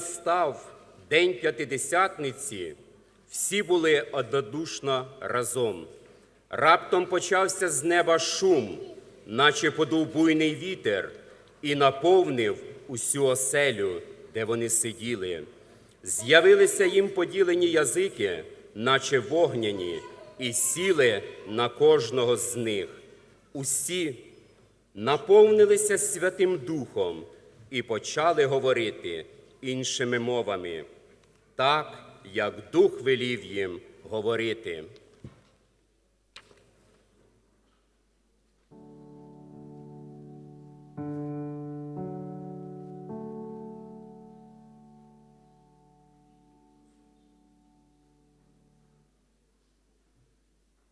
настав День П'ятидесятниці, всі були однодушно разом. Раптом почався з неба шум, наче подув буйний вітер, і наповнив усю оселю, де вони сиділи. З'явилися їм поділені язики, наче вогняні, і сіли на кожного з них. Усі наповнилися Святим Духом і почали говорити іншими мовами, так як Дух велів їм говорити.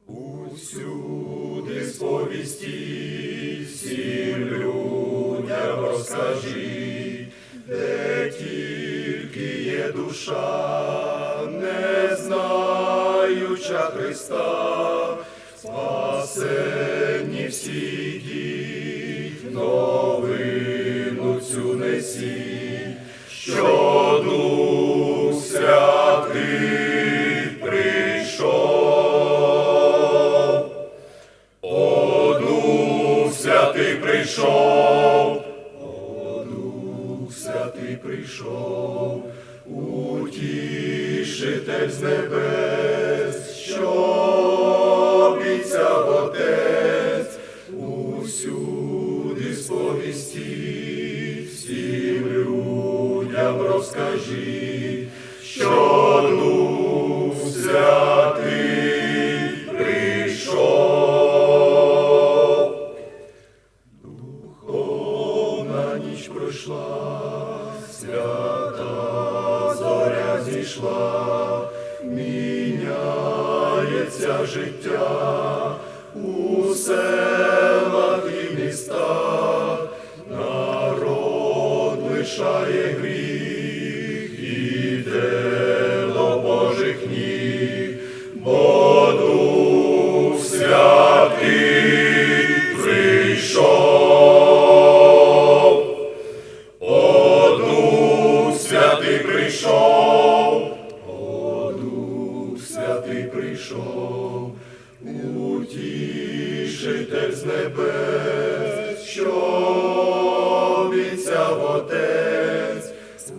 Усюди сповістіть, всім людям розкажіть, душа, не знаюча Христа, спасені всі утішитель з небес, що обіцяв Отець, усюди сповісті всім людям розкажіть, зійшла, міняється життя у селах і містах, народ лишає гріх,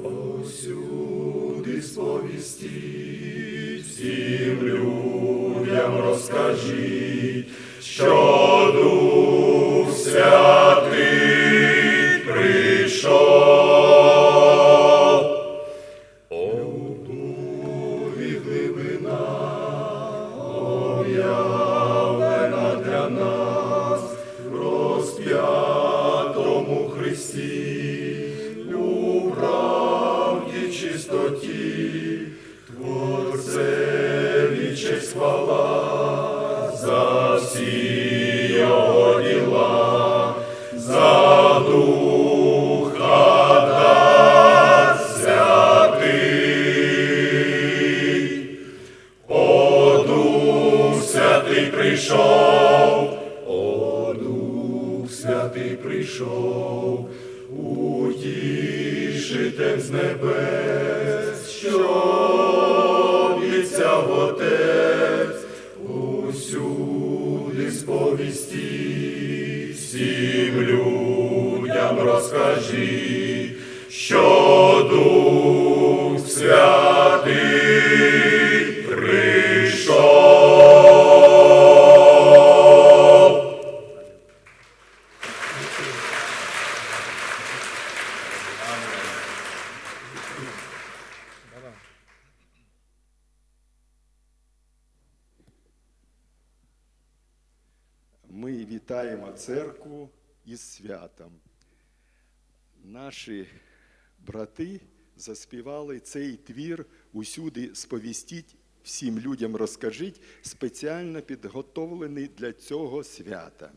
Отець, сповістіть, всім людям розкажіть, що Дух Святий прийшов, О, Дух Святий прийшов, утішитель з небес, що обіцяв Отець, усюди сповістіть, розкажіть, що Дух Святий прийшов. Ми вітаємо церкву із святом. Наші брати заспівали цей твір усюди сповістіть, всім людям розкажіть, спеціально підготовлений для цього свята.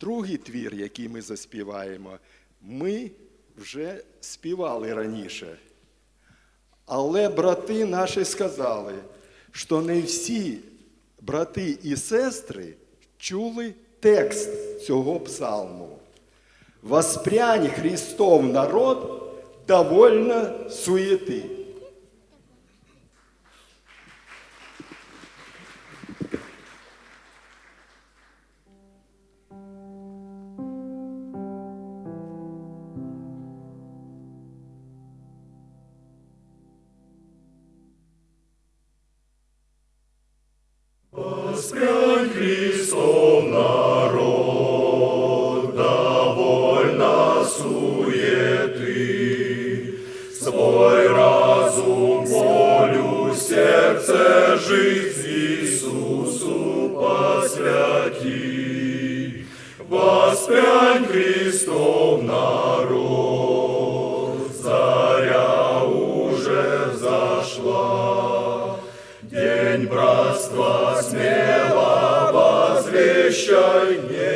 Другий твір, який ми заспіваємо, ми вже співали раніше. Але брати наші сказали, що не всі брати і сестри чули текст цього псалму. Воспрянь Христов народ, довольно суєти. Воспрянь Христов народ, заря уже взошла. День братства смело возвещай, не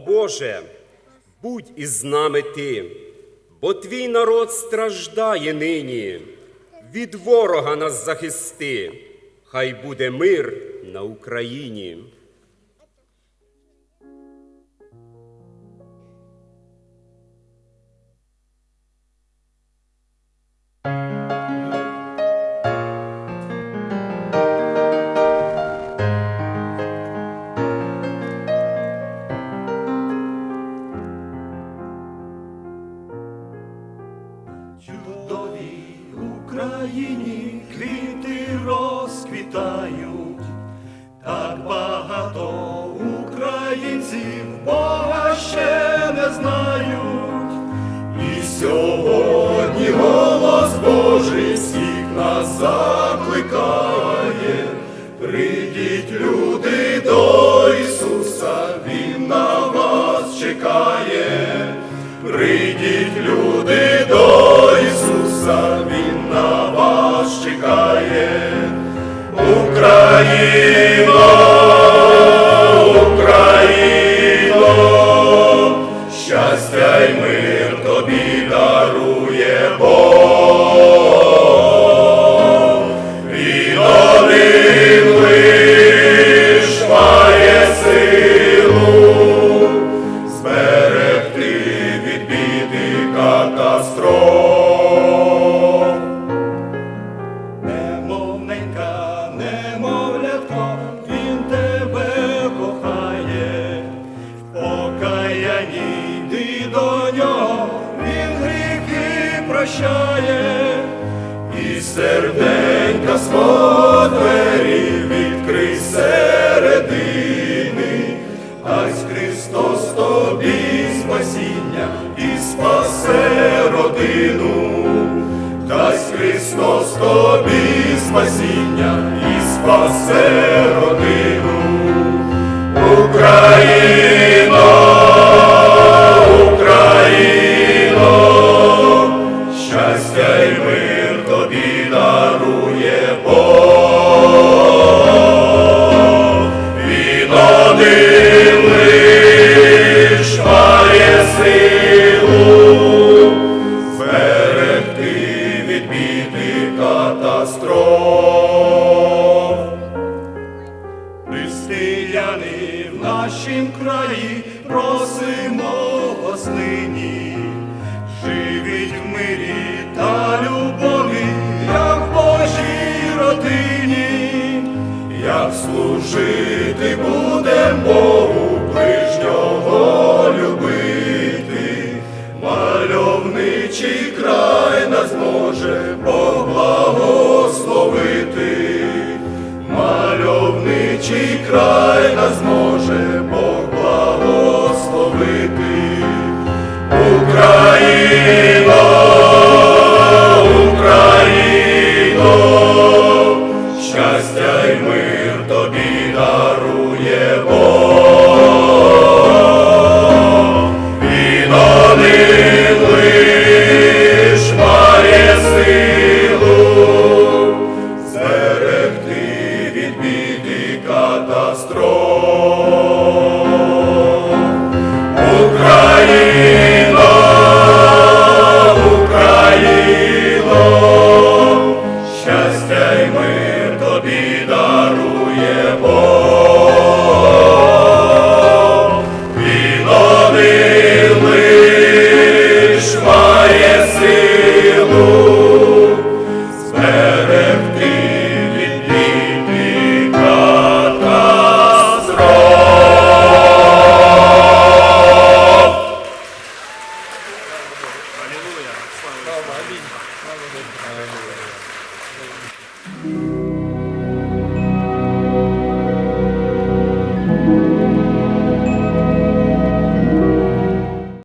Боже, будь із нами ти, бо твій народ страждає нині. Від ворога нас захисти, хай буде мир на Україні. Чудовій Україні квіти розквітають, так багато українців Бога ще не знають. І сьогодні голос Божий всіх нас закликає. Прийдіть, люди, до Ісуса, Він на вас чекає. Прийдіть, люди, Україно, Україно, щастя й мир тобі дарує серденька свого двері відкрий середини, ась Христос тобі спасіння і спасе родину. Дасть Христос тобі спасіння і спасе родину. Дарує Бог. Він один лиш має силу зберегти від біди катастроф. Християни в нашім краї просимо вас нині, живіть в мирі та любові, служити будем Богу, ближнього любити, мальовничий край нас